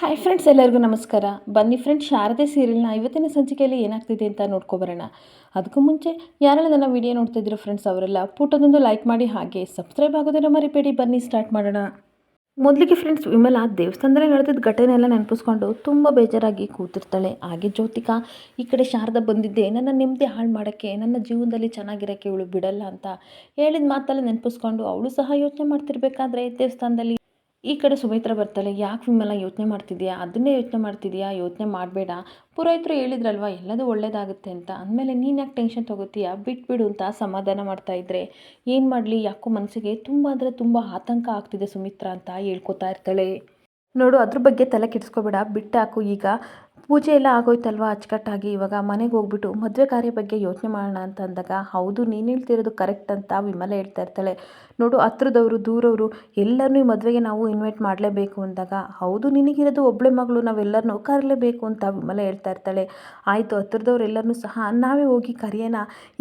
Hi friends ಎಲ್ಲರಿಗೂ ನಮಸ್ಕಾರ. ಬನ್ನಿ ಫ್ರೆಂಡ್ಸ್ ಶಾರದೆ ಸೀರಿಯಲ್ನ ಇವತ್ತಿನ ಸಂಚಿಕೆಯಲ್ಲಿ ಏನಾಗ್ತಿದೆ ಅಂತ ನೋಡ್ಕೊಬರೋಣ. ಅದಕ್ಕೂ ಮುಂಚೆ, ಯಾರೆಲ್ಲ ನನ್ನ ವಿಡಿಯೋ ನೋಡ್ತಾ ಇದ್ದೀರೋ ಫ್ರೆಂಡ್ಸ್ ಅವರೆಲ್ಲ ಪುಟದೊಂದು ಲೈಕ್ ಮಾಡಿ ಹಾಗೆ ಸಬ್ಸ್ಕ್ರೈಬ್ ಆಗೋದನ್ನು ಮರಿಬೇಡಿ. ಬನ್ನಿ ಸ್ಟಾರ್ಟ್ ಮಾಡೋಣ. ಮೊದಲಿಗೆ ಫ್ರೆಂಡ್ಸ್ ವಿಮಲಾ ದೇವಸ್ಥಾನದಲ್ಲಿ ನಡೆದಿದ್ದ ಘಟನೆ ಎಲ್ಲ ನೆನಪಿಸ್ಕೊಂಡು ತುಂಬ ಬೇಜಾರಾಗಿ ಕೂತಿರ್ತಾಳೆ. ಹಾಗೆ ಜ್ಯೋತಿಕಾ, ಈ ಕಡೆ ಶಾರದ ಬಂದಿದ್ದೆ. ನನ್ನ ನೆಮ್ಮದಿ ಹಾಳು ಮಾಡೋಕ್ಕೆ, ನನ್ನ ಜೀವನದಲ್ಲಿ ಚೆನ್ನಾಗಿರೋಕ್ಕೆ ಇವಳು ಬಿಡಲ್ಲ ಅಂತ ಹೇಳಿದ ಮಾತಲ್ಲಿ ನೆನಪಿಸ್ಕೊಂಡು ಅವಳು ಸಹ ಯೋಚನೆ ಮಾಡ್ತಿರ್ಬೇಕಾದ್ರೆ ದೇವಸ್ಥಾನದಲ್ಲಿ ಈ ಕಡೆ ಸುಮಿತ್ರ ಬರ್ತಾಳೆ, ಯಾಕೆ ವಿಮೆಲ್ಲ ಯೋಚನೆ ಮಾಡ್ತಿದ್ಯಾ ಅದನ್ನೇ ಯೋಚನೆ ಮಾಡ್ತಿದ್ಯಾ ಯೋಚನೆ ಮಾಡಬೇಡ. ಪುರೋಹಿತರು ಹೇಳಿದ್ರಲ್ವ, ಎಲ್ಲದೂ ಒಳ್ಳೇದಾಗುತ್ತೆ ಅಂತ. ಅಂದಮೇಲೆ ನೀನು ಯಾಕೆ ಟೆನ್ಷನ್ ತೊಗೋತೀಯಾ? ಬಿಟ್ಬಿಡು ಅಂತ ಸಮಾಧಾನ ಮಾಡ್ತಾ ಇದ್ರೆ. ಏನು ಮಾಡಲಿ? ಯಾಕೋ ಮನಸ್ಸಿಗೆ ತುಂಬ ಅಂದರೆ ತುಂಬ ಆತಂಕ ಆಗ್ತಿದೆ ಸುಮಿತ್ರ ಅಂತ ಹೇಳ್ಕೊತಾ ಇರ್ತಾಳೆ. ನೋಡು, ಅದ್ರ ಬಗ್ಗೆ ತಲೆ ಕೆಡಿಸ್ಕೋಬೇಡ. ಬಿಟ್ಟಾಕು ಈಗ. ಪೂಜೆ ಎಲ್ಲ ಆಗೋಯ್ತಲ್ವಾ ಅಚ್ಚುಕಟ್ಟಾಗಿ? ಇವಾಗ ಮನೆಗೆ ಹೋಗ್ಬಿಟ್ಟು ಮದುವೆ ಕಾರ್ಯ ಬಗ್ಗೆ ಯೋಚನೆ ಮಾಡೋಣ ಅಂತ ಅಂದಾಗ, ಹೌದು, ನೀನು ಹೇಳ್ತಿರೋದು ಕರೆಕ್ಟ್ ಅಂತ ವಿಮಲ ಹೇಳ್ತಾ ಇರ್ತಾಳೆ. ನೋಡು, ಹತ್ರದವರು, ದೂರವರು ಎಲ್ಲರನ್ನೂ ಈ ಮದುವೆಗೆ ನಾವು ಇನ್ವೈಟ್ ಮಾಡಲೇಬೇಕು ಅಂದಾಗ, ಹೌದು, ನಿನಗಿರೋದು ಒಬ್ಬಳೆ ಮಗಳು ನಾವೆಲ್ಲರನ್ನೂ ಕರಲೇಬೇಕು ಅಂತ ವಿಮಲ ಹೇಳ್ತಾ ಇರ್ತಾಳೆ. ಆಯಿತು, ಹತ್ರದವ್ರು ಎಲ್ಲರನ್ನೂ ಸಹ ನಾವೇ ಹೋಗಿ ಕರೆಯೋಣ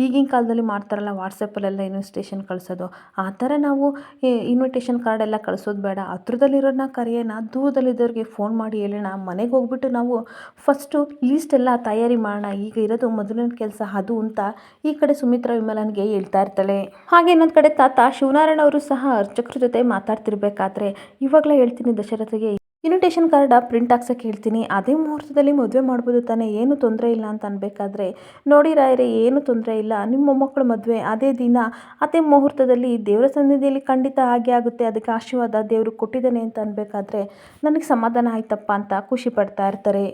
ಈಗಿನ ಕಾಲದಲ್ಲಿ ಮಾಡ್ತಾರಲ್ಲ ವಾಟ್ಸಪ್ಪಲ್ಲೆಲ್ಲ ಇನ್ವಿಟೇಷನ್ ಕಳಿಸೋದು. ಆ ಥರ ನಾವು ಇನ್ವಿಟೇಷನ್ ಕಾರ್ಡ್ ಎಲ್ಲ ಕಳಿಸೋದು ಬೇಡ. ಹತ್ರದಲ್ಲಿರೋರನ್ನ ಕರೆಯೋಣ ದೂರದಲ್ಲಿದ್ದವ್ರಿಗೆ ಫೋನ್ ಮಾಡಿ ಹೇಳೋಣ. ಮನೆಗೆ ಹೋಗ್ಬಿಟ್ಟು ನಾವು ಫಸ್ಟು ಲೀಸ್ಟ್ ಎಲ್ಲ ತಯಾರಿ ಮಾಡೋಣ, ಈಗ ಇರೋದು ಮೊದಲನೇ ಕೆಲಸ ಅದು ಅಂತ ಈ ಕಡೆ ಸುಮಿತ್ರಾ ವಿಮಲನ್ಗೆ ಹೇಳ್ತಾ ಇರ್ತಾಳೆ. ಹಾಗೆ ಇನ್ನೊಂದು ಕಡೆ ತಾತ ಶಿವನಾರಾಯಣ ಅವರು ಸಹ ಅರ್ಚಕರ ಜೊತೆ ಮಾತಾಡ್ತಿರ್ಬೇಕಾದ್ರೆ ಇವಾಗಲೇ ಹೇಳ್ತೀನಿ ದಶರಥಗೆ. ಇನ್ವಿಟೇಷನ್ ಕಾರ್ಡ ಪ್ರಿಂಟ್ ಹಾಕ್ಸೋಕೆ ಹೇಳ್ತೀನಿ. ಅದೇ ಮುಹೂರ್ತದಲ್ಲಿ ಮದುವೆ ಮಾಡ್ಬೋದು ತಾನೇ, ಏನು ತೊಂದರೆ ಇಲ್ಲ ಅಂತ ಅನ್ಬೇಕಾದ್ರೆ, ನೋಡಿ ರಾಯರೇ, ಏನು ತೊಂದರೆ ಇಲ್ಲ. ನಿಮ್ಮ ಮೊಮ್ಮಕ್ಕಳ ಮದುವೆ ಅದೇ ದಿನ, ಅದೇ ಮುಹೂರ್ತದಲ್ಲಿ ದೇವರ ಸನ್ನಿಧಿಯಲ್ಲಿ ಖಂಡಿತ ಹಾಗೆ ಆಗುತ್ತೆ. ಅದಕ್ಕೆ ಆಶೀರ್ವಾದ ದೇವರು ಕೊಟ್ಟಿದ್ದಾನೆ ಅಂತ ಅನ್ಬೇಕಾದ್ರೆ, ನನಗೆ ಸಮಾಧಾನ ಆಯ್ತಪ್ಪ ಅಂತ ಖುಷಿ ಪಡ್ತಾ ಇರ್ತಾರೆ.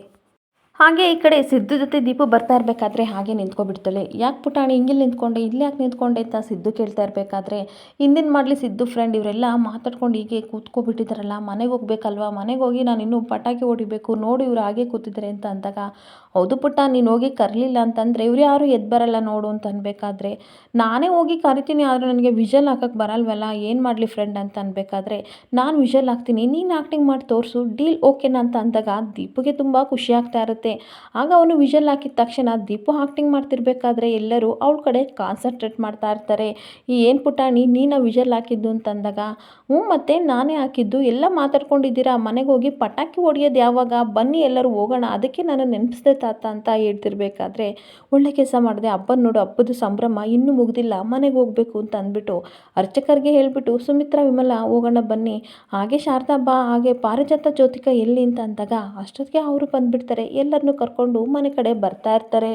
ಹಾಗೆ ಈ ಕಡೆ ಸಿದ್ದು ಜೊತೆ ದೀಪು ಬರ್ತಾ ಇರಬೇಕಾದ್ರೆ ಹಾಗೆ ನಿಂತ್ಕೊಬಿಡ್ತಾಳೆ. ಯಾಕೆ ಪುಟಾಣಿ ಹಿಂಗಿಲ್ಲಿ ನಿಂತ್ಕೊಂಡೆ, ಇಲ್ಲಿ ಯಾಕೆ ನಿಂತ್ಕೊಂಡೆ ಅಂತ ಸಿದ್ದು ಕೇಳ್ತಾ ಇರಬೇಕಾದ್ರೆ, ಹಿಂದಿನ ಮಾಡಲಿ ಸಿದ್ದು ಫ್ರೆಂಡ್ ಇವರೆಲ್ಲ ಮಾತಾಡ್ಕೊಂಡು ಹೀಗೆ ಕೂತ್ಕೊಬಿಟ್ಟಿದ್ದಾರಲ್ಲ ಮನೆಗೆ ಹೋಗ್ಬೇಕಲ್ವಾ, ಮನೆಗೆ ಹೋಗಿ ನಾನು ಇನ್ನೂ ಪಟಾಕಿ ಹೊಡಿಬೇಕು, ನೋಡಿ ಇವ್ರು ಹಾಗೆ ಕೂತಿದ್ದಾರೆ ಅಂತ ಅಂದಾಗ ಹೌದು ಪುಟ್ಟ, ನೀನು ಹೋಗಿ ಕರಲಿಲ್ಲ ಅಂತಂದರೆ ಇವ್ರು ಯಾರು ಎದ್ದು ಬರಲ್ಲ ನೋಡು ಅಂತ ಅನ್ಬೇಕಾದ್ರೆ, ನಾನೇ ಹೋಗಿ ಕರಿತೀನಿ, ಆದರೆ ನನಗೆ ವಿಷಲ್ ಹಾಕಕ್ಕೆ ಬರಲ್ವಲ್ಲ, ಏನು ಮಾಡಲಿ ಫ್ರೆಂಡ್ ಅಂತ ಅನ್ಬೇಕಾದ್ರೆ, ನಾನು ವಿಷಲ್ ಹಾಕ್ತೀನಿ, ನೀನು ಆ್ಯಕ್ಟಿಂಗ್ ಮಾಡಿ ತೋರಿಸು ಡೀಲ್ ಓಕೆನಾ ಅಂತ ಅಂದಾಗ ದೀಪುಗೆ ತುಂಬ ಖುಷಿ ಆಗ್ತಾ ಇರುತ್ತೆ. ಆಗ ಅವನು ವಿಷಲ್ ಹಾಕಿದ ತಕ್ಷಣ ದೀಪು ಆ್ಯಕ್ಟಿಂಗ್ ಮಾಡ್ತಿರ್ಬೇಕಾದ್ರೆ ಎಲ್ಲರೂ ಅವಳ ಕಡೆ ಕಾನ್ಸಂಟ್ರೇಟ್ ಮಾಡ್ತಾ ಇರ್ತಾರೆ. ಈ ಏನು ಪುಟಾಣಿ ನೀನು ವಿಷಲ್ ಹಾಕಿದ್ದು ಅಂತಂದಾಗ ಹ್ಞೂ ಮತ್ತೆ ನಾನೇ ಹಾಕಿದ್ದು, ಎಲ್ಲ ಮಾತಾಡ್ಕೊಂಡಿದ್ದೀರಾ, ಮನೆಗೆ ಹೋಗಿ ಪಟಾಕಿ ಹೊಡೆಯೋದು ಯಾವಾಗ, ಬನ್ನಿ ಎಲ್ಲರೂ ಹೋಗೋಣ, ಅದಕ್ಕೆ ನಾನು ನೆನಪಿಸ್ದೆ ತಾತ ಅಂತ ಹೇಳ್ತಿರ್ಬೇಕಾದ್ರೆ, ಒಳ್ಳೆ ಕೆಲಸ ಮಾಡಿದೆ ಹಬ್ಬನ ನೋಡು ಹಬ್ಬದ ಸಂಭ್ರಮ ಇನ್ನೂ ಮುಗ್ದಿಲ್ಲ, ಮನೆಗೆ ಹೋಗಬೇಕು ಅಂತ ಅಂದ್ಬಿಟ್ಟು ಅರ್ಚಕರಿಗೆ ಹೇಳಿಬಿಟ್ಟು, ಸುಮಿತ್ರಾ, ವಿಮಲ, ಹೋಗೋಣ ಬನ್ನಿ. ಹಾಗೆ ಶಾರದಾ ಬಾ, ಹಾಗೆ ಪಾರಿಜಾತ ಜ್ಯೋತಿಕ ಎಲ್ಲಿ ಅಂತ ಅಂದಾಗ, ಅಷ್ಟೊತ್ತಿಗೆ ಅವರು ಬಂದುಬಿಡ್ತಾರೆ ಎಲ್ಲರನ್ನೂ ಕರ್ಕೊಂಡು ಮನೆ ಕಡೆ ಬರ್ತಾ ಇರ್ತಾರೆ.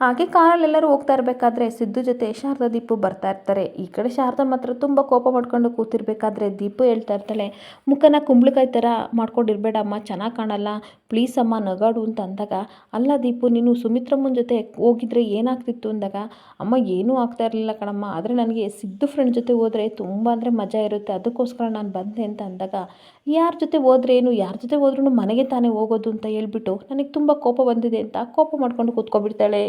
ಹಾಗೆ ಕಾರಲ್ಲಿ ಎಲ್ಲರೂ ಹೋಗ್ತಾ ಇರಬೇಕಾದ್ರೆ, ಸಿದ್ದು ಜೊತೆ ಶಾರದಾ, ದೀಪು ಬರ್ತಾ ಇರ್ತಾರೆ. ಈ ಕಡೆ ಶಾರದಾ ಮಾತ್ರ ತುಂಬ ಕೋಪ ಮಾಡ್ಕೊಂಡು ಕೂತಿರ್ಬೇಕಾದ್ರೆ, ದೀಪು ಹೇಳ್ತಾ ಇರ್ತಾಳೆ, ಮುಖನ ಕುಂಬಳಕಾಯಿ ಥರ ಮಾಡ್ಕೊಂಡಿರ್ಬೇಡಮ್ಮ, ಚೆನ್ನಾಗಿ ಕಾಣಲ್ಲ. ಪ್ಲೀಸ್ ಅಮ್ಮ ನಗಾಡು ಅಂತ ಅಂದಾಗ, ಅಲ್ಲ ದೀಪು, ನೀನು ಸುಮಿತ್ರಮ್ಮನ ಜೊತೆ ಹೋಗಿದ್ರೆ ಏನಾಗ್ತಿತ್ತು ಅಂದಾಗ, ಅಮ್ಮ, ಏನೂ ಆಗ್ತಾ ಇರಲಿಲ್ಲ ಕಣಮ್ಮ. ಆದರೆ ನನಗೆ ಸಿದ್ದು ಫ್ರೆಂಡ್ ಜೊತೆ ಹೋದರೆ ತುಂಬ ಅಂದರೆ ಮಜಾ ಇರುತ್ತೆ. ಅದಕ್ಕೋಸ್ಕರ ನಾನು ಬಂದೆ ಅಂತ ಅಂದಾಗ, ಯಾರ ಜೊತೆ ಹೋದ್ರೆ ಏನು, ಯಾರ ಜೊತೆ ಹೋದ್ರೂ ಮನೆಗೆ ತಾನೇ ಹೋಗೋದು ಅಂತ ಹೇಳ್ಬಿಟ್ಟು ನನಗೆ ತುಂಬ ಕೋಪ ಬಂದಿದೆ ಅಂತ ಕೋಪ ಮಾಡ್ಕೊಂಡು ಕೂತ್ಕೊಬಿಡ್ತಾಳೆ.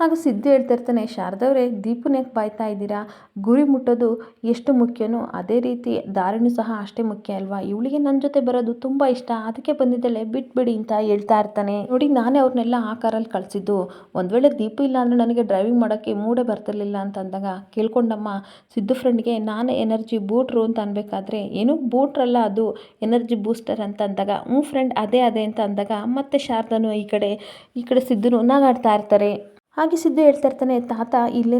ಆಗ ಸಿದ್ದು ಹೇಳ್ತಾ ಇರ್ತಾನೆ ಶಾರದವ್ರೆ ದೀಪನ ಯಾಕೆ ಬಾಯ್ತಾ ಇದ್ದೀರಾ? ಗುರಿ ಮುಟ್ಟೋದು ಎಷ್ಟು ಮುಖ್ಯನೋ ಅದೇ ರೀತಿ ದಾರಿನೂ ಸಹ ಅಷ್ಟೇ ಮುಖ್ಯ ಅಲ್ವಾ? ಇವಳಿಗೆ ನನ್ನ ಜೊತೆ ಬರೋದು ತುಂಬ ಇಷ್ಟ, ಅದಕ್ಕೆ ಬಂದಿದ್ದಲ್ಲೇ ಬಿಟ್ಬಿಡಿ ಅಂತ ಹೇಳ್ತಾ ಇರ್ತಾನೆ. ನೋಡಿ, ನಾನೇ ಅವ್ರನ್ನೆಲ್ಲ ಆ ಕಾರಲ್ಲಿ ಕಳಿಸಿದ್ದು. ಒಂದು ವೇಳೆ ದೀಪು ಇಲ್ಲ ಅಂದರೆ ನನಗೆ ಡ್ರೈವಿಂಗ್ ಮಾಡೋಕ್ಕೆ ಮೂಡೇ ಬರ್ತಿರ್ಲಿಲ್ಲ ಅಂತ ಅಂದಾಗ ಕೇಳ್ಕೊಂಡಮ್ಮ, ಸಿದ್ದು ಫ್ರೆಂಡ್ಗೆ ನಾನೇ ಎನರ್ಜಿ ಬೂಟ್ರು ಅಂತ ಅನ್ಬೇಕಾದ್ರೆ ಏನು ಬೂಟ್ರಲ್ಲ ಅದು, ಎನರ್ಜಿ ಬೂಸ್ಟರ್ ಅಂತ ಅಂದಾಗ, ಹ್ಞೂ ಫ್ರೆಂಡ್ ಅದೇ ಅದೇ ಅಂತ ಅಂದಾಗ ಮತ್ತೆ ಶಾರದನು ಈ ಕಡೆ ಈ ಕಡೆ ಸಿದ್ಧನು ನಾಗಾಡ್ತಾ ಇರ್ತಾರೆ. ಹಾಗೆ ಸಿದ್ದು ಹೇಳ್ತಾ ಇರ್ತಾನೆ, ತಾತ ಇಲ್ಲೇ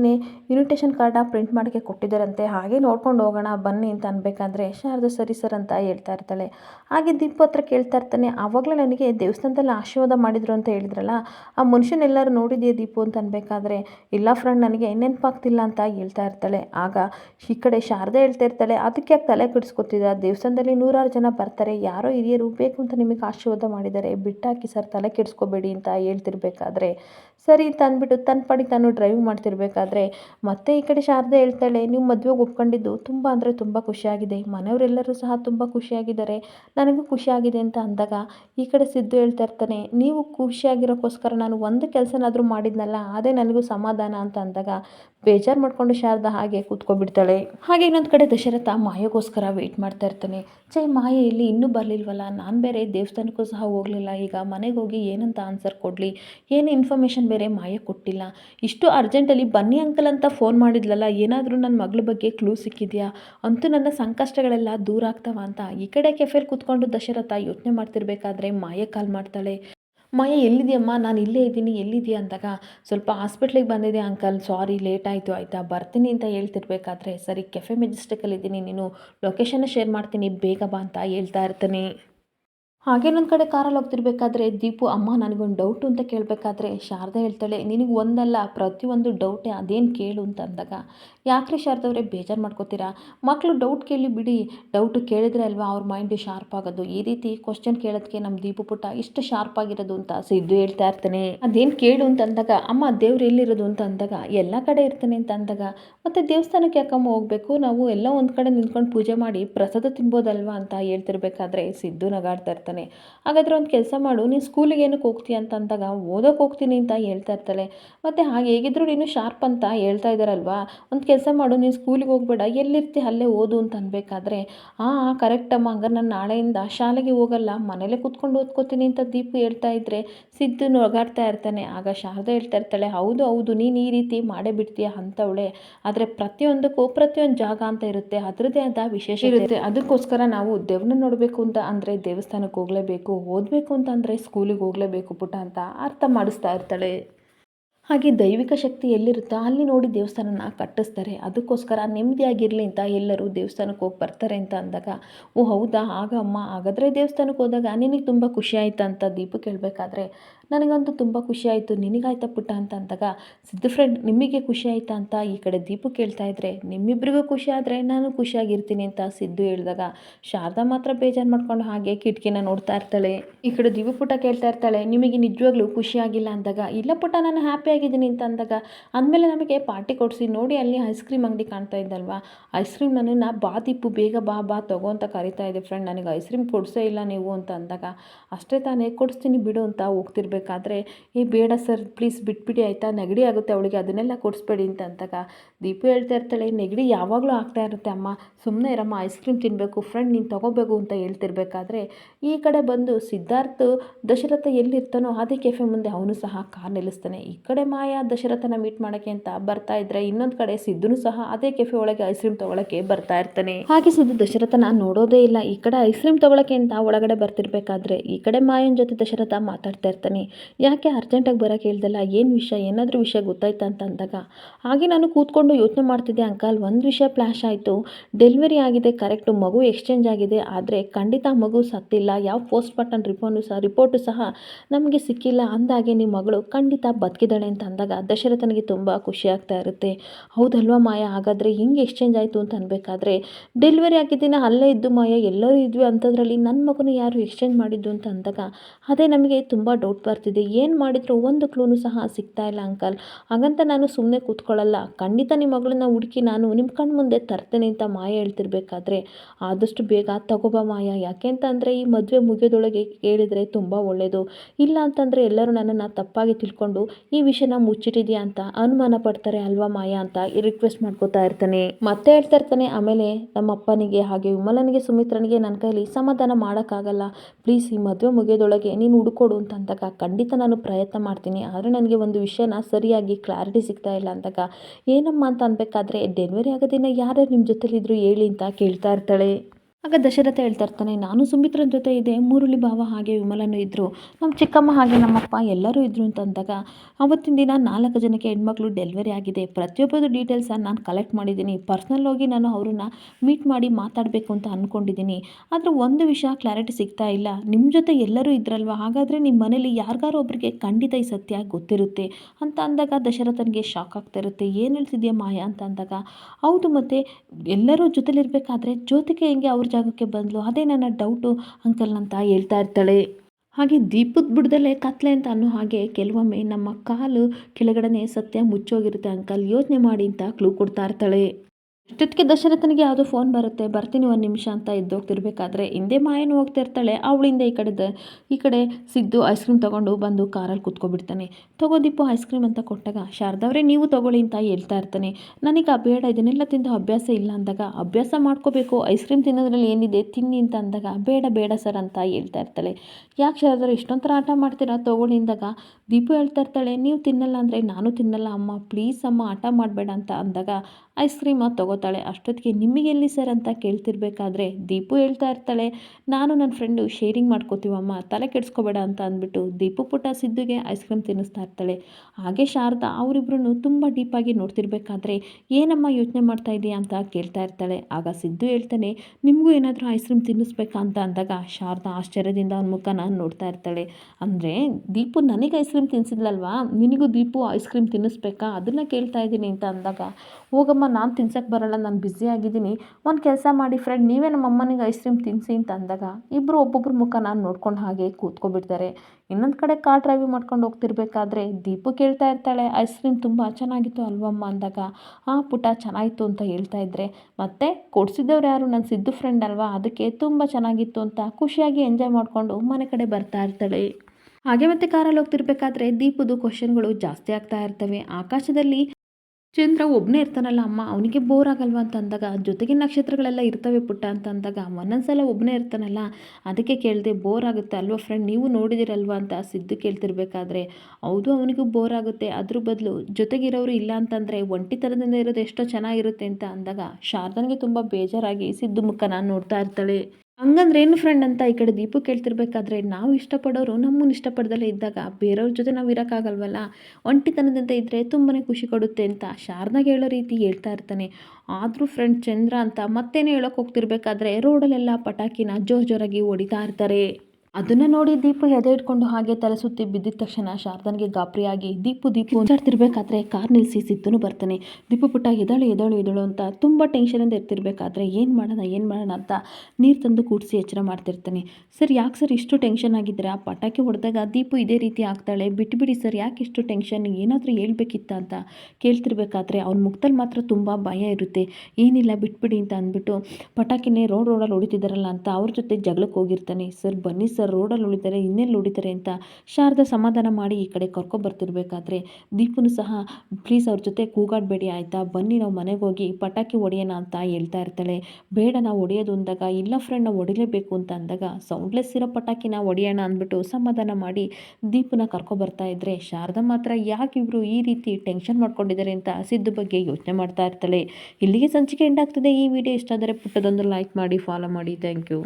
ಇನ್ವಿಟೇಷನ್ ಕಾರ್ಡ ಪ್ರಿಂಟ್ ಮಾಡೋಕ್ಕೆ ಕೊಟ್ಟಿದ್ದಾರಂತೆ, ಹಾಗೆ ನೋಡ್ಕೊಂಡು ಹೋಗೋಣ, ಬನ್ನಿ ಅಂತ ಅನ್ಬೇಕಾದ್ರೆ ಶಾರದ ಸರಿ ಸರ್ ಅಂತ ಹೇಳ್ತಾ ಇರ್ತಾಳೆ. ಹಾಗೆ ದೀಪು ಹತ್ರ ಕೇಳ್ತಾ ಇರ್ತಾನೆ, ಆವಾಗಲೇ ನನಗೆ ದೇವಸ್ಥಾನದಲ್ಲಿ ಆಶೀರ್ವಾದ ಮಾಡಿದ್ರು ಅಂತ ಹೇಳಿದ್ರಲ್ಲ, ಆ ಮನುಷ್ಯನೆಲ್ಲರೂ ನೋಡಿದೆಯಾ ದೀಪು ಅಂತ ಅನ್ಬೇಕಾದ್ರೆ, ಇಲ್ಲ ಫ್ರೆಂಡ್ ನನಗೆ ನೆನಪಾಗ್ತಿಲ್ಲ ಅಂತ ಹೇಳ್ತಾ ಇರ್ತಾಳೆ. ಆಗ ಈ ಕಡೆ ಶಾರದಾ ಹೇಳ್ತಾ ಇರ್ತಾಳೆ, ಅದಕ್ಕೆ ಯಾಕೆ ತಲೆ ಕೆಡಿಸ್ಕೊತಿದ್ದ? ದೇವಸ್ಥಾನದಲ್ಲಿ ನೂರಾರು ಜನ ಬರ್ತಾರೆ, ಯಾರೋ ಹಿರಿಯರು ಬೇಕು ಅಂತ ನಿಮಗೆ ಆಶೀರ್ವಾದ ಮಾಡಿದ್ದಾರೆ, ಬಿಟ್ಟಾಕಿ ಸರ್ ತಲೆ ಕೆಡಿಸ್ಕೋಬೇಡಿ ಅಂತ ಹೇಳ್ತಿರ್ಬೇಕಾದ್ರೆ, ಸರಿ ಅಂತ ಅಂದ್ಬಿಟ್ಟು ತನ್ನ ಪಾಡಿಗೆ ತಾನು ಡ್ರೈವಿಂಗ್ ಮಾಡ್ತಿರ್ಬೇಕಾದ್ರೆ ಮತ್ತೆ ಈ ಕಡೆ ಶಾರದೆ ಹೇಳ್ತಾಳೆ, ನೀವು ಮದುವೆಗೆ ಒಪ್ಕೊಂಡಿದ್ದು ತುಂಬ ಅಂದರೆ ತುಂಬ ಖುಷಿಯಾಗಿದೆ. ಮನೆಯವರೆಲ್ಲರೂ ಸಹ ತುಂಬ ಖುಷಿಯಾಗಿದ್ದಾರೆ. ನನಗೂ ಖುಷಿಯಾಗಿದೆ ಅಂತ ಅಂದಾಗ ಈ ಕಡೆ ಸಿದ್ದು ಹೇಳ್ತಾ ಇರ್ತಾನೆ, ನೀವು ಖುಷಿಯಾಗಿರೋಕ್ಕೋಸ್ಕರ ನಾನು ಒಂದು ಕೆಲಸನಾದರೂ ಮಾಡಿದ್ನಲ್ಲ, ಅದೇ ನನಗೂ ಸಮಾಧಾನ ಅಂತ ಅಂದಾಗ ಬೇಜಾರು ಮಾಡಿಕೊಂಡು ಶಾರದಾ ಹಾಗೆ ಕೂತ್ಕೊಬಿಡ್ತಾಳೆ. ಹಾಗೆ ಇನ್ನೊಂದು ಕಡೆ ದಶರಥ ಮಾಯಗೋಸ್ಕರ ವೆಯ್ಟ್ ಮಾಡ್ತಾ ಇರ್ತಾನೆ. ಚೈ ಮಾಯೆ, ಇಲ್ಲಿ ಇನ್ನೂ ಬರಲಿಲ್ವಲ್ಲ? ನಾನು ಬೇರೆ ದೇವಸ್ಥಾನಕ್ಕೂ ಸಹ ಹೋಗಲಿಲ್ಲ. ಈಗ ಮನೆಗೆ ಹೋಗಿ ಏನಂತ ಆನ್ಸರ್ ಕೊಡಲಿ? ಏನು ಇನ್ಫಾರ್ಮೇಷನ್ ಬೇರೆ ಮಾಯ ಕೊಟ್ಟಿಲ್ಲ. ಇಷ್ಟು ಅರ್ಜೆಂಟಲ್ಲಿ ಬನ್ನಿ ಅಂಕಲ್ ಅಂತ ಫೋನ್ ಮಾಡಿದ್ಲಲ್ಲ, ಏನಾದರೂ ನನ್ನ ಮಗಳ ಬಗ್ಗೆ ಕ್ಲೂ ಸಿಕ್ಕಿದೆಯಾ? ಅಂತೂ ನನ್ನ ಸಂಕಷ್ಟಗಳೆಲ್ಲ ದೂರ ಆಗ್ತಾವ ಅಂತ. ಈ ಕಡೆ ಕೆಫೆಲ್ ಕುತ್ಕೊಂಡು ದಶರಥ ಯೋಚನೆ ಮಾಡ್ತಿರ್ಬೇಕಾದ್ರೆ ಮಾಯೆ ಕಾಲ್ ಮಾಡ್ತಾಳೆ. ಮಾಯ ಎಲ್ಲಿದೆಯಮ್ಮ? ನಾನು ಇಲ್ಲೇ ಇದ್ದೀನಿ, ಎಲ್ಲಿದೆಯಾ ಅಂದಾಗ, ಸ್ವಲ್ಪ ಹಾಸ್ಪಿಟ್ಲಿಗೆ ಬಂದಿದೆ ಅಂಕಲ್ ಸಾರಿ ಲೇಟ್ ಆಯಿತು, ಆಯಿತಾ? ಬರ್ತೀನಿ ಅಂತ ಹೇಳ್ತಿರ್ಬೇಕಾದ್ರೆ, ಸರಿ ಕೆಫೆ ಮೆಜೆಸ್ಟಿಕಲ್ಲಿದ್ದೀನಿ ನೀನು ಲೊಕೇಶನ್ನ ಶೇರ್ ಮಾಡ್ತೀನಿ, ಬೇಗ ಬಾ ಅಂತ ಹೇಳ್ತಾ ಇರ್ತಾನೆ. ಹಾಗೆ ನನ್ನ ಕಡೆ ಕಾರಲ್ಲಿ ಹೋಗ್ತಿರ್ಬೇಕಾದ್ರೆ, ದೀಪು, ಅಮ್ಮ ನನಗೊಂದು ಡೌಟು ಅಂತ ಕೇಳಬೇಕಾದ್ರೆ ಶಾರದಾ ಹೇಳ್ತಾಳೆ, ನಿನಗೆ ಒಂದಲ್ಲ, ಪ್ರತಿಯೊಂದು ಡೌಟೇ ಅದೇನು ಕೇಳು ಅಂತ ಅಂದಾಗ, ಯಾಕ್ರಿ ಶಾರದವ್ರೆ ಬೇಜಾರು ಮಾಡ್ಕೋತೀರಾ? ಮಕ್ಕಳು ಡೌಟ್ ಕೇಳಿ ಬಿಡಿ. ಡೌಟ್ ಕೇಳಿದ್ರೆ ಅಲ್ವಾ ಅವ್ರ ಮೈಂಡ್ ಶಾರ್ಪ್ ಆಗೋದು? ಈ ರೀತಿ ಕ್ವಶನ್ ಕೇಳೋದಕ್ಕೆ ನಮ್ಮ ದೀಪು ಪುಟ್ಟ ಇಷ್ಟು ಶಾರ್ಪ್ ಆಗಿರೋದು ಅಂತ ಸಿದ್ದು ಹೇಳ್ತಾ ಇರ್ತಾನೆ. ಅದೇನು ಕೇಳು ಅಂತ ಅಂದಾಗ, ಅಮ್ಮ, ದೇವ್ರು ಎಲ್ಲಿರೋದು? ಅಂತ ಅಂದಾಗ, ಎಲ್ಲ ಕಡೆ ಇರ್ತಾನೆ ಅಂತ ಅಂದಾಗ, ಮತ್ತು ದೇವಸ್ಥಾನಕ್ಕೆ ಯಾಕಮ್ಮ ಹೋಗಬೇಕು? ನಾವು ಎಲ್ಲ ಒಂದು ಕಡೆ ನಿಂತ್ಕೊಂಡು ಪೂಜೆ ಮಾಡಿ ಪ್ರಸಾದ ತಿನ್ಬೋದಲ್ವಾ? ಅಂತ ಹೇಳ್ತಿರ್ಬೇಕಾದ್ರೆ ಸಿದ್ದು ನಗಾಡ್ತಾ ಇರ್ತಾನೆ ಹಾಗಾದ್ರೆ ಒಂದು ಕೆಲಸ ಮಾಡು, ನೀನು ಸ್ಕೂಲಿಗೆ ಏನಕ್ಕೆ ಹೋಗ್ತೀಯ ಅಂತ ಅಂದಾಗ ಓದೋಕೆ ಹೋಗ್ತೀನಿ ಅಂತ ಹೇಳ್ತಾ ಇರ್ತಾಳೆ. ಮತ್ತು ಹಾಗೆ ಹೇಗಿದ್ರು ನೀನು ಶಾರ್ಪ್ ಅಂತ ಹೇಳ್ತಾ ಇದ್ದಾರಲ್ವಾ? ಒಂದು ಕೆಲಸ ಮಾಡು, ನೀನು ಸ್ಕೂಲಿಗೆ ಹೋಗ್ಬೇಡ, ಎಲ್ಲಿರ್ತಿ ಅಲ್ಲೇ ಓದು ಅಂತ ಅನ್ಬೇಕಾದ್ರೆ ಆ ಕರೆಕ್ಟ್ ಅಮ್ಮ, ಹಂಗಾರೆ ನಾನು ನಾಳೆಯಿಂದ ಶಾಲೆಗೆ ಹೋಗಲ್ಲ, ಮನೇಲೇ ಕೂತ್ಕೊಂಡು ಓದ್ಕೋತೀನಿ ಅಂತ ದೀಪು ಹೇಳ್ತಾ ಇದ್ದರೆ ಸಿದ್ದು ನೊಗಾಡ್ತಾ ಇರ್ತಾನೆ. ಆಗ ಶಾರದ ಹೇಳ್ತಾ ಇರ್ತಾಳೆ, ಹೌದು ಹೌದು, ನೀನು ಈ ರೀತಿ ಮಾಡೇ ಬಿಡ್ತೀಯ ಅಂತವಳೆ. ಆದರೆ ಪ್ರತಿಯೊಂದಕ್ಕೂ ಪ್ರತಿಯೊಂದು ಜಾಗ ಅಂತ ಇರುತ್ತೆ, ಅದರದ್ದೇ ಆದ ವಿಶೇಷ ಇರುತ್ತೆ. ಅದಕ್ಕೋಸ್ಕರ ನಾವು ದೇವ್ರನ್ನ ನೋಡಬೇಕು ಅಂತ ಅಂದರೆ ದೇವಸ್ಥಾನಕ್ಕೆ ಹೋಗಲೇಬೇಕು, ಓದಬೇಕು ಅಂತಂದರೆ ಸ್ಕೂಲಿಗೆ ಹೋಗಲೇಬೇಕು ಪುಟ್ಟ ಅಂತ ಅರ್ಥ ಮಾಡಿಸ್ತಾ ಇರ್ತಾಳೆ. ಹಾಗೆ ದೈವಿಕ ಶಕ್ತಿ ಎಲ್ಲಿರುತ್ತೋ ಅಲ್ಲಿ ನೋಡಿ ದೇವಸ್ಥಾನನ ಕಟ್ಟಿಸ್ತಾರೆ. ಅದಕ್ಕೋಸ್ಕರ ನೆಮ್ಮದಿಯಾಗಿರಲಿ ಅಂತ ಎಲ್ಲರೂ ದೇವಸ್ಥಾನಕ್ಕೆ ಹೋಗಿ ಬರ್ತಾರೆ ಅಂತ ಅಂದಾಗ ಓ ಹೌದಾ? ಆಗ ಅಮ್ಮ, ಹಾಗಾದರೆ ದೇವಸ್ಥಾನಕ್ಕೆ ಹೋದಾಗ ನಿನಗೆ ತುಂಬ ಖುಷಿ ಆಯಿತಾ ಅಂತ ದೀಪು ಕೇಳಬೇಕಾದ್ರೆ ನನಗಂತೂ ತುಂಬ ಖುಷಿಯಾಯಿತು ನಿನಗಾಯ್ತಾ ಪುಟ್ಟ ಅಂತ ಅಂದಾಗ, ಸಿದ್ದು ಫ್ರೆಂಡ್ ನಿಮಗೆ ಖುಷಿ ಆಯ್ತಾ ಅಂತ ಈ ಕಡೆ ದೀಪು ಕೇಳ್ತಾ ಇದ್ರೆ ನಿಮ್ಮಿಬ್ಬರಿಗೂ ಖುಷಿ ಆದರೆ ನಾನು ಖುಷಿಯಾಗಿರ್ತೀನಿ ಅಂತ ಸಿದ್ದು ಹೇಳಿದಾಗ, ಶಾರದಾ ಮಾತ್ರ ಬೇಜಾರು ಮಾಡ್ಕೊಂಡು ಹಾಗೆ ಕಿಟಕಿನ ನೋಡ್ತಾ ಇರ್ತಾಳೆ. ಈ ಕಡೆ ದೀಪು ಪುಟ್ಟ ಕೇಳ್ತಾ ಇರ್ತಾಳೆ, ನಿಮಗೆ ನಿಜವಾಗ್ಲೂ ಖುಷಿಯಾಗಿಲ್ಲ ಅಂದಾಗ, ಇಲ್ಲ ಪುಟ್ಟ, ನಾನು ಹ್ಯಾಪಿ ಆಗಿದ್ದೀನಿ ಅಂತ ಅಂದಾಗ, ಅಂದಮೇಲೆ ನಮಗೆ ಪಾರ್ಟಿ ಕೊಡಿಸಿ ನೋಡಿ ಅಲ್ಲಿ ಐಸ್ ಕ್ರೀಮ್ ಅಂಗಡಿ ಕಾಣ್ತಾ ಇದ್ದಲ್ವಾ? ಐಸ್ ಕ್ರೀಮ್ ನನ್ನನ್ನು, ಬಾ ದೀಪು, ಬೇಗ ಬಾ ಬಾ, ತಗೋ ಅಂತ ಕರಿತಾ ಇದೆ ಫ್ರೆಂಡ್ ನನಗೆ ಐಸ್ ಕ್ರೀಮ್ ಕೊಡಿಸೇ ಇಲ್ಲ ನೀವು ಅಂತ ಅಂದಾಗ, ಅಷ್ಟೇ ತಾನೇ, ಕೊಡಿಸ್ತೀನಿ ಬಿಡು ಅಂತ ಹೋಗ್ತಿರ್ಬೇಕಾದ್ರೆ ಏ, ಬೇಡ ಸರ್, ಪ್ಲೀಸ್ ಬಿಟ್ಬಿಡಿ ಆಯಿತಾ? ನೆಗಡಿ ಆಗುತ್ತೆ ಅವಳಿಗೆ, ಅದನ್ನೆಲ್ಲ ಕೊಡಿಸ್ಬೇಡಿ ಅಂತ ಅಂತಾಗ ದೀಪು ಹೇಳ್ತಾ ಇರ್ತಾಳೆ, ನೆಗಡಿ ಯಾವಾಗಲೂ ಆಗ್ತಾ ಇರುತ್ತೆ ಅಮ್ಮ. ಸುಮ್ಮನೆ ಇರಮ್ಮ ಐಸ್ ಕ್ರೀಮ್ ತಿನ್ನಬೇಕು ಫ್ರೆಂಡ್ ನೀನು ತಗೋಬೇಕು ಅಂತ ಹೇಳ್ತಿರ್ಬೇಕಾದ್ರೆ, ಈ ಕಡೆ ಬಂದು ಸಿದ್ಧಾರ್ಥ ದಶರಥ ಎಲ್ಲಿರ್ತಾನೋ ಅದೇ ಕೆಫೆ ಮುಂದೆ ಅವನು ಸಹ ಕಾರ್ ನಿಲ್ಲಿಸ್ತಾನೆ. ಈ ಕಡೆ ಮಾಯಾ ದಶರಥನ ಮೀಟ್ ಮಾಡೋಕ್ಕೆ ಅಂತ ಬರ್ತಾ ಇದ್ರೆ ಇನ್ನೊಂದು ಕಡೆ ಸಿದ್ಧನು ಸಹ ಅದೇ ಕೆಫೆ ಒಳಗೆ ಐಸ್ ಕ್ರೀಮ್ ತಗೊಳಕ್ಕೆ ಬರ್ತಾ ಇರ್ತಾನೆ. ಹಾಗೆ ಸಿದ್ದು ದಶರಥನ ನೋಡೋದೇ ಇಲ್ಲ. ಈ ಕಡೆ ಐಸ್ ಕ್ರೀಮ್ ತಗೊಳಕ್ಕೆ ಅಂತ ಒಳಗಡೆ ಬರ್ತಿರ್ಬೇಕಾದ್ರೆ, ಈ ಕಡೆ ಮಾಯನ್ ಜೊತೆ ದಶರಥ ಮಾತಾಡ್ತಾ ಇರ್ತಾನೆ. ಯಾಕೆ ಅರ್ಜೆಂಟಾಗಿ ಬರೋಕ್ಕೆ ಹೇಳ್ದಲ್ಲ? ಏನು ವಿಷಯ? ಏನಾದರೂ ವಿಷಯ ಗೊತ್ತಾಯ್ತು ಅಂತ ಅಂದಾಗ, ಹಾಗೆ ನಾನು ಕೂತ್ಕೊಂಡು ಯೋಚನೆ ಮಾಡ್ತಿದ್ದೆ, ಅಂಕಲ್. ಒಂದು ವಿಷಯ ಫ್ಲ್ಯಾಶ್ ಆಯಿತು. ಡೆಲಿವರಿ ಆಗಿದೆ, ಕರೆಕ್ಟು. ಮಗು ಎಕ್ಸ್ಚೇಂಜ್ ಆಗಿದೆ. ಆದರೆ ಖಂಡಿತ ಮಗು ಸತ್ತಿಲ್ಲ. ಯಾವ ಪೋಸ್ಟ್ ಮಾರ್ಟಮ್ ರಿಪೋರ್ಟು ಸಹ ರಿಪೋರ್ಟು ಸಹ ನಮಗೆ ಸಿಕ್ಕಿಲ್ಲ. ಅಂದಾಗೆ ನಿಮ್ಮ ಮಗಳು ಖಂಡಿತ ಬದುಕಿದ್ದಾಳೆ ಅಂತ ಅಂದಾಗ, ದಶರಥನಿಗೆ ತುಂಬ ಖುಷಿ ಆಗ್ತಾ ಇರುತ್ತೆ. ಹೌದಲ್ವಾ ಮಾಯ? ಹಾಗಾದರೆ ಹಿಂಗೆ ಎಕ್ಸ್ಚೇಂಜ್ ಆಯಿತು ಅಂತ ಅನ್ಬೇಕಾದ್ರೆ, ಡೆಲಿವರಿ ಆಗಿದ್ದಿನ ಅಲ್ಲೇ ಇದ್ದು ಮಾಯ ಎಲ್ಲರೂ ಇದ್ವಿ ಅಂಥದ್ರಲ್ಲಿ ನನ್ನ ಮಗನ ಯಾರು ಎಕ್ಸ್ಚೇಂಜ್ ಮಾಡಿದ್ದು ಅಂತ ಅಂದಾಗ, ಅದೇ ನಮಗೆ ತುಂಬ ಡೌಟ್ ಬರ್ತಿದೆ. ಏನು ಮಾಡಿದ್ರು ಒಂದು ಕ್ಲೂನು ಸಹ ಸಿಗ್ತಾ ಇಲ್ಲ ಅಂಕಲ್ ಹಾಗಂತ ನಾನು ಸುಮ್ಮನೆ ಕೂತ್ಕೊಳ್ಳಲ್ಲ. ಖಂಡಿತ ನಿಮ್ಮ ಮಗಳನ್ನ ಹುಡುಕಿ ನಾನು ನಿಮ್ಮ ಕಣ್ಣು ಮುಂದೆ ತರ್ತೇನೆ ಅಂತ ಮಾಯ ಹೇಳ್ತಿರ್ಬೇಕಾದ್ರೆ ಆದಷ್ಟು ಬೇಗ ತಗೋಬ ಮಾಯ. ಯಾಕೆ ಅಂತ ಅಂದರೆ ಈ ಮದುವೆ ಮುಗಿಯೋದೊಳಗೆ ಹೇಳಿದರೆ ತುಂಬ ಒಳ್ಳೆಯದು ಇಲ್ಲ ಅಂತಂದರೆ ಎಲ್ಲರೂ ನನ್ನನ್ನು ತಪ್ಪಾಗಿ ತಿಳ್ಕೊಂಡು ಈ ವಿಷಯನ ಮುಚ್ಚಿಟ್ಟಿದ್ಯಾ ಅಂತ ಅನುಮಾನ ಪಡ್ತಾರೆ ಅಲ್ವಾ ಮಾಯ ಅಂತ ರಿಕ್ವೆಸ್ಟ್ ಮಾಡ್ಕೋತಾ ಇರ್ತಾನೆ. ಮತ್ತೆ ಹೇಳ್ತಾ ಇರ್ತಾನೆ, ಆಮೇಲೆ ನಮ್ಮ ಅಪ್ಪನಿಗೆ ಹಾಗೆ ವಿಮಲನಿಗೆ ಸುಮಿತ್ರನಿಗೆ ನನ್ನ ಕೈಲಿ ಸಮಾಧಾನ ಮಾಡೋಕ್ಕಾಗಲ್ಲ. ಪ್ಲೀಸ್ ಈ ಮದುವೆ ಮುಗಿಯೋದೊಳಗೆ ನೀನು ಹುಡುಕೋಡು ಅಂತ ಅಂದಾಗ ಖಂಡಿತ ನಾನು ಪ್ರಯತ್ನ ಮಾಡ್ತೀನಿ. ಆದರೆ ನನಗೆ ಒಂದು ವಿಷಯನ ಸರಿಯಾಗಿ ಕ್ಲಾರಿಟಿ ಸಿಗ್ತಾ ಇಲ್ಲ ಅಂದಾಗ ಏನಮ್ಮ ಅಂತ ಅನ್ಬೇಕಾದ್ರೆ ಡೆಲಿವರಿ ಆಗೋದಿನ ಯಾರ್ಯಾರು ನಿಮ್ಮ ಜೊತೆಲಿದ್ರು ಹೇಳಿ ಅಂತ ಕೇಳ್ತಾ ಇರ್ತಾಳೆ. ಆಗ ದಶರಥ ಹೇಳ್ತಾ ಇರ್ತಾನೆ, ನಾನು ಸುಮಿತ್ರನ ಜೊತೆ ಇದೆ ಮುರುಳಿ ಭಾವ ಹಾಗೆ ವಿಮಲನು ಇದ್ದರು ನಮ್ಮ ಚಿಕ್ಕಮ್ಮ ಹಾಗೆ ನಮ್ಮಪ್ಪ ಎಲ್ಲರೂ ಇದ್ದರು ಅಂತ ಅಂದಾಗ, ಅವತ್ತಿನ ದಿನ ನಾಲ್ಕು ಜನಕ್ಕೆ ಹೆಣ್ಮಕ್ಳು ಡೆಲಿವರಿ ಆಗಿದೆ. ಪ್ರತಿಯೊಬ್ಬರದ್ದು ಡೀಟೇಲ್ಸನ್ನು ನಾನು ಕಲೆಕ್ಟ್ ಮಾಡಿದ್ದೀನಿ. ಪರ್ಸ್ನಲ್ ಹೋಗಿ ನಾನು ಅವ್ರನ್ನ ಮೀಟ್ ಮಾಡಿ ಮಾತಾಡಬೇಕು ಅಂತ ಅಂದ್ಕೊಂಡಿದ್ದೀನಿ ಆದರೆ ಒಂದು ವಿಷಯ ಕ್ಲಾರಿಟಿ ಸಿಗ್ತಾ ಇಲ್ಲ. ನಿಮ್ಮ ಜೊತೆ ಎಲ್ಲರೂ ಇದ್ರಲ್ವ? ಹಾಗಾದರೆ ನಿಮ್ಮ ಮನೇಲಿ ಯಾರಿಗಾರು ಒಬ್ಬರಿಗೆ ಖಂಡಿತ ಈ ಸತ್ಯ ಗೊತ್ತಿರುತ್ತೆ? ಅಂತ ಅಂದಾಗ ದಶರಥನಿಗೆ ಶಾಕ್ ಆಗ್ತಾ ಇರುತ್ತೆ. ಏನು ಹೇಳ್ತಿದ್ಯಾ ಮಾಯಾ? ಅಂತ ಅಂದಾಗ, ಹೌದು ಮತ್ತು ಎಲ್ಲರೂ ಜೊತೆಲಿರಬೇಕಾದ್ರೆ ಜ್ಯೋತಿಕೆ ಹೆಂಗೆ ಅವ್ರ ಜಾಗಕ್ಕೆ ಬಂದಳು ಅದೇ ನನ್ನ ಡೌಟು ಅಂಕಲ್ ಅಂತ ಹೇಳ್ತಾ ಇರ್ತಾಳೆ. ಹಾಗೆ ದೀಪದ ಬಿಡದಲ್ಲೇ ಕತ್ಲೆ ಅಂತ ಅನ್ನೋ ಹಾಗೆ ಕೆಲವೊಮ್ಮೆ ನಮ್ಮ ಕಾಲು ಕೆಳಗಡೆನೆ ಸತ್ಯ ಮುಚ್ಚೋಗಿರುತ್ತೆ ಅಂಕಲ್. ಯೋಚನೆ ಮಾಡಿ ಅಂತ ಕ್ಲೂ ಕೊಡ್ತಾ ಇರ್ತಾಳೆ. ಇಷ್ಟೊತ್ತಿಗೆ ದಶರಥನಿಗೆ ಯಾವುದೋ ಫೋನ್ ಬರುತ್ತೆ, ಬರ್ತೀನಿ ಒಂದು ನಿಮಿಷ ಅಂತ ಎದ್ದೋಗ್ತಿರ್ಬೇಕಾದ್ರೆ ಹಿಂದೆ ಮಾಯನು ಹೋಗ್ತಾ ಇರ್ತಾಳೆ. ಅವಳಿಂದ ಈ ಕಡೆ ಈ ಕಡೆ ಸಿದ್ದು ಐಸ್ ಕ್ರೀಮ್ ತೊಗೊಂಡು ಬಂದು ಕಾರಲ್ಲಿ ಕೂತ್ಕೊಬಿಡ್ತಾನೆ. ತಗೋ ದೀಪು ಐಸ್ ಕ್ರೀಮ್ ಅಂತ ಕೊಟ್ಟಾಗ ಶಾರದವ್ರೆ ನೀವು ತಗೊಳ್ಳಿ ಅಂತ ಹೇಳ್ತಾ ಇರ್ತಾನೆ. ನನಗೆ ಬೇಡ ಇದನ್ನೆಲ್ಲ ತಿಂದು ಅಭ್ಯಾಸ ಇಲ್ಲ ಅಂದಾಗ, ಅಭ್ಯಾಸ ಮಾಡ್ಕೋಬೇಕು ಐಸ್ ಕ್ರೀಮ್ ತಿನ್ನೋದ್ರಲ್ಲಿ ಏನಿದೆ, ತಿನ್ನಿ ಅಂತ ಅಂದಾಗ, ಬೇಡ ಬೇಡ ಸರ್ ಅಂತ ಹೇಳ್ತಾ ಇರ್ತಾಳೆ. ಯಾಕೆ ಶಾರದವ್ರೆ ಇಷ್ಟೊಂಥರ ಆಟ ಮಾಡ್ತೀರಾ, ತೊಗೊಳ್ಳಿ ಅಂದಾಗ, ದೀಪು ಹೇಳ್ತಾ ಇರ್ತಾಳೆ, ನೀವು ತಿನ್ನಲ್ಲ ಅಂದರೆ ನಾನು ತಿನ್ನಲ್ಲ, ಅಮ್ಮ ಪ್ಲೀಸ್ ಅಮ್ಮ, ಆಟ ಮಾಡಬೇಡ ಅಂತ ಅಂದಾಗ ಐಸ್ ಕ್ರೀಮ ತೊಗೋತಾಳೆ. ಅಷ್ಟೊತ್ತಿಗೆ ನಿಮಗೆಲ್ಲಿ ಸರ್ ಅಂತ ಕೇಳ್ತಿರ್ಬೇಕಾದ್ರೆ ದೀಪು ಹೇಳ್ತಾ ಇರ್ತಾಳೆ. ನಾನು ನನ್ನ ಫ್ರೆಂಡು ಶೇರಿಂಗ್ ಮಾಡ್ಕೋತೀವಮ್ಮ ತಲೆ ಕೆಡಿಸ್ಕೋಬೇಡ ಅಂತ ಅಂದ್ಬಿಟ್ಟು ದೀಪು ಪುಟ ಸಿದ್ದುಗೆ ಐಸ್ ಕ್ರೀಮ್ ತಿನ್ನಿಸ್ತಾ ಇರ್ತಾಳೆ. ಹಾಗೆ ಶಾರದಾ ಅವರಿಬ್ರು ತುಂಬ ಡೀಪಾಗಿ ನೋಡ್ತಿರ್ಬೇಕಾದ್ರೆ ಏನಮ್ಮ ಯೋಚನೆ ಮಾಡ್ತಾ ಇದೆಯಾ ಅಂತ ಕೇಳ್ತಾ ಇರ್ತಾಳೆ. ಆಗ ಸಿದ್ದು ಹೇಳ್ತಾನೆ, ನಿಮಗೂ ಏನಾದರೂ ಐಸ್ ಕ್ರೀಮ್ ತಿನ್ನಿಸ್ಬೇಕಾ ಅಂತ ಅಂದಾಗ ಶಾರದಾ ಆಶ್ಚರ್ಯದಿಂದ ಅವ್ನ ಮುಖನ ನೋಡ್ತಾ ಇರ್ತಾಳೆ. ಅಂದರೆ, ದೀಪು ನನಗೆ ಐಸ್ ಕ್ರೀಮ್ ತಿನ್ನಿಸಿದ್ಲಲ್ವಾ ನಿನಗೂ ದೀಪು ಐಸ್ ಕ್ರೀಮ್ ತಿನ್ನಿಸ್ಬೇಕಾ? ಅದನ್ನು ಕೇಳ್ತಾ ಇದ್ದೀನಿ ಅಂತ ಅಂದಾಗ, ಹೋಗಮ್ಮ ನಾನು ತಿನ್ಸಕ್ಕೆ ಬರೋಲ್ಲ, ನಾನು ಬ್ಯುಸಿ ಆಗಿದ್ದೀನಿ. ಒಂದು ಕೆಲಸ ಮಾಡಿ ಫ್ರೆಂಡ್ ನೀವೇ ನಮ್ಮ ಅಮ್ಮನಿಗೆ ಐಸ್ ಕ್ರೀಮ್ ತಿನ್ನಿಸಿ ಅಂತ ಅಂದಾಗ ಇಬ್ಬರು ಒಬ್ಬೊಬ್ರ ಮುಖ ನಾನು ನೋಡ್ಕೊಂಡು ಹಾಗೆ ಕೂತ್ಕೊಬಿಡ್ತಾರೆ. ಇನ್ನೊಂದು ಕಡೆ ಕಾರ್ ಡ್ರೈವಿಂಗ್ ಮಾಡ್ಕೊಂಡು ಹೋಗ್ತಿರ್ಬೇಕಾದ್ರೆ ದೀಪು ಕೇಳ್ತಾ ಇರ್ತಾಳೆ ಐಸ್ ಕ್ರೀಮ್ ತುಂಬ ಚೆನ್ನಾಗಿತ್ತು ಅಲ್ವಮ್ಮ ಅಂದಾಗ, ಆ ಪುಟ ಚೆನ್ನಾಗಿತ್ತು ಅಂತ ಹೇಳ್ತಾ ಇದ್ದರೆ ಮತ್ತೆ ಕೊಡಿಸಿದವ್ರು ಯಾರು? ನನ್ನ ಸಿದ್ದು ಫ್ರೆಂಡ್ ಅಲ್ವಾ? ಅದಕ್ಕೆ ತುಂಬ ಚೆನ್ನಾಗಿತ್ತು ಅಂತ ಖುಷಿಯಾಗಿ ಎಂಜಾಯ್ ಮಾಡಿಕೊಂಡು ಮನೆ ಕಡೆ ಬರ್ತಾ ಇರ್ತಾಳೆ. ಹಾಗೆ ಮತ್ತೆ ಕಾರಲ್ಲಿ ಹೋಗ್ತಿರ್ಬೇಕಾದ್ರೆ ದೀಪದು ಕ್ವಶನ್ಗಳು ಜಾಸ್ತಿ ಆಗ್ತಾ ಇರ್ತವೆ. ಆಕಾಶದಲ್ಲಿ ಚಂದ್ರ ಒಬ್ಬನೇ ಇರ್ತಾನಲ್ಲ ಅಮ್ಮ, ಅವನಿಗೆ ಬೋರ್ ಆಗಲ್ವಾ ಅಂತ ಅಂದಾಗ ಜೊತೆಗೆ ನಕ್ಷತ್ರಗಳೆಲ್ಲ ಇರ್ತವೆ ಪುಟ್ಟ ಅಂತ ಅಂದಾಗ ಒಂದೊಂದ್ಸಲ ಒಬ್ಬನೇ ಇರ್ತಾನಲ್ಲ, ಅದಕ್ಕೆ ಕೇಳಿದೆ ಬೋರ್ ಆಗುತ್ತೆ ಅಲ್ವಾ ಫ್ರೆಂಡ್ ನೀವು ನೋಡಿದಿರಲ್ವಾ ಅಂತ ಸಿದ್ದು ಕೇಳ್ತಿರ್ಬೇಕಾದ್ರೆ, ಹೌದು ಅವನಿಗೂ ಬೋರ್ ಆಗುತ್ತೆ ಅದ್ರ ಬದಲು ಜೊತೆಗಿರೋರು ಇಲ್ಲ ಅಂತಂದರೆ ಒಂಟಿತನದಿಂದ ಇರೋದು ಎಷ್ಟೋ ಚೆನ್ನಾಗಿರುತ್ತೆ ಅಂತ ಅಂದಾಗ, ಶಾರದನಿಗೆ ತುಂಬ ಬೇಜಾರಾಗಿ ಸಿದ್ದು ಮುಖ ನಾನು ನೋಡ್ತಾ ಇರ್ತಾಳೆ. ಹಂಗಂದ್ರೆ ಏನು ಫ್ರೆಂಡ್ ಅಂತ ಈ ಕಡೆ ದೀಪು ಕೇಳ್ತಿರ್ಬೇಕಾದ್ರೆ ನಾವು ಇಷ್ಟಪಡೋರು ನಮ್ಮನ್ನು ಇಷ್ಟಪಡ್ದಲ್ಲೇ ಇದ್ದಾಗ ಬೇರೆಯವ್ರ ಜೊತೆ ನಾವು ಇರೋಕ್ಕಾಗಲ್ವಲ್ಲ? ಒಂಟಿತನದಂತ ಇದ್ದರೆ ತುಂಬಾ ಖುಷಿ ಕೊಡುತ್ತೆ ಅಂತ ಶಾರದಾಗ ಹೇಳೋ ರೀತಿ ಹೇಳ್ತಾ ಇರ್ತಾನೆ. ಆದರೂ ಫ್ರೆಂಡ್ ಚಂದ್ರ ಅಂತ ಮತ್ತೇನೇ ಹೇಳೋಕೆ ಹೋಗ್ತಿರ್ಬೇಕಾದ್ರೆ ರೋಡಲ್ಲೆಲ್ಲ ಪಟಾಕಿನ ಜೋರು ಜೋರಾಗಿ ಹೊಡಿತಾ ಇರ್ತಾರೆ. ಅದನ್ನು ನೋಡಿ ದೀಪು ಎದೆ ಇಟ್ಕೊಂಡು ಹಾಗೆ ತಲೆ ಸುತ್ತಿ ಬಿದ್ದಿದ ತಕ್ಷಣ ಶಾರದನಿಗೆ ಗಾಬರಿಯಾಗಿ, ದೀಪು ದೀಪು ಅಂತಾಡ್ತಿರ್ಬೇಕಾದ್ರೆ ಕಾರ್ ನಿಲ್ಲಿಸಿ ಸಿದ್ದನು ಬರ್ತಾನೆ. ದೀಪು ಪುಟ್ಟ ಎದಳು ಎದಳು ಎದಳು ಅಂತ ತುಂಬ ಟೆನ್ಷನಿಂದ ಇರ್ತಿರ್ಬೇಕಾದ್ರೆ ಏನು ಮಾಡೋಣ ಏನು ಮಾಡೋಣ ಅಂತ ನೀರು ತಂದು ಕೂಡಿಸಿ ಎಚ್ಚರ ಮಾಡ್ತಿರ್ತಾನೆ. ಸರ್, ಯಾಕೆ ಸರ್ ಇಷ್ಟು ಟೆನ್ಷನ್ ಆಗಿದ್ರೆ ಆ ಪಟಾಕಿ ಹೊಡೆದಾಗ ದೀಪು ಇದೇ ರೀತಿ ಆಗ್ತಾಳೆ. ಬಿಟ್ಬಿಡಿ ಸರ್, ಯಾಕೆ ಇಷ್ಟು ಟೆನ್ಷನ್ ಏನಾದರೂ ಹೇಳ್ಬೇಕಿತ್ತ ಅಂತ ಕೇಳ್ತಿರ್ಬೇಕಾದ್ರೆ ಅವ್ನ ಮುಖದಲ್ಲಿ ಮಾತ್ರ ತುಂಬ ಭಯ ಇರುತ್ತೆ. ಏನಿಲ್ಲ, ಬಿಟ್ಬಿಡಿ ಅಂತ ಅಂದ್ಬಿಟ್ಟು ಪಟಾಕಿನೇ ರೋಡ್ ರೋಡಲ್ಲಿ ಹೊಡಿತಿದ್ದಾರಲ್ಲ ಅಂತ ಅವ್ರ ಜೊತೆ ಜಗಳಕ್ಕೆ ಹೋಗಿರ್ತಾನೆ. ಸರ್, ಬನ್ನಿ ಸರ್ ಸರ್ ರೋಡಲ್ಲಿ ಉಳಿತಾರೆ ಇನ್ನೆಲ್ಲಿ ಉಳಿತಾರೆ ಅಂತ ಶಾರದಾ ಸಮಾಧಾನ ಮಾಡಿ ಈ ಕಡೆ ಕರ್ಕೊಬರ್ತಿರ್ಬೇಕಾದ್ರೆ. ದೀಪನು ಸಹ, ಪ್ಲೀಸ್ ಅವ್ರ ಜೊತೆ ಕೂಗಾಡಬೇಡಿ ಆಯಿತಾ? ಬನ್ನಿ ನಾವು ಮನೆಗೆ ಹೋಗಿ ಪಟಾಕಿ ಹೊಡೆಯೋಣ ಅಂತ ಹೇಳ್ತಾ ಇರ್ತಾಳೆ. ಬೇಡ, ನಾವು ಹೊಡೆಯೋದು ಅಂದಾಗ, ಇಲ್ಲ ಫ್ರೆಂಡ್ ನಾವು ಹೊಡಿಲೇಬೇಕು ಅಂತ ಅಂದಾಗ ಸೌಂಡ್ಲೆಸ್ ಇರೋ ಪಟಾಕಿನ ಹೊಡೆಯೋಣ ಅಂದ್ಬಿಟ್ಟು ಸಮಾಧಾನ ಮಾಡಿ ದೀಪನ ಕರ್ಕೊಬರ್ತಾ ಇದ್ರೆ ಶಾರದಾ ಮಾತ್ರ ಯಾಕೆ ಇವರು ಈ ರೀತಿ ಟೆನ್ಷನ್ ಮಾಡ್ಕೊಂಡಿದ್ದಾರೆ ಅಂತ ಸಿದ್ದು ಬಗ್ಗೆ ಯೋಚನೆ ಮಾಡ್ತಾ ಇರ್ತಾಳೆ. ಇಲ್ಲಿಗೆ ಸಂಚಿಕೆ ಎಂಡಾಗ್ತದೆ ಈ ವಿಡಿಯೋ ಇಷ್ಟ ಆದರೆ ಪುಟ್ಟದೊಂದು ಲೈಕ್ ಮಾಡಿ ಫಾಲೋ ಮಾಡಿ. Thank you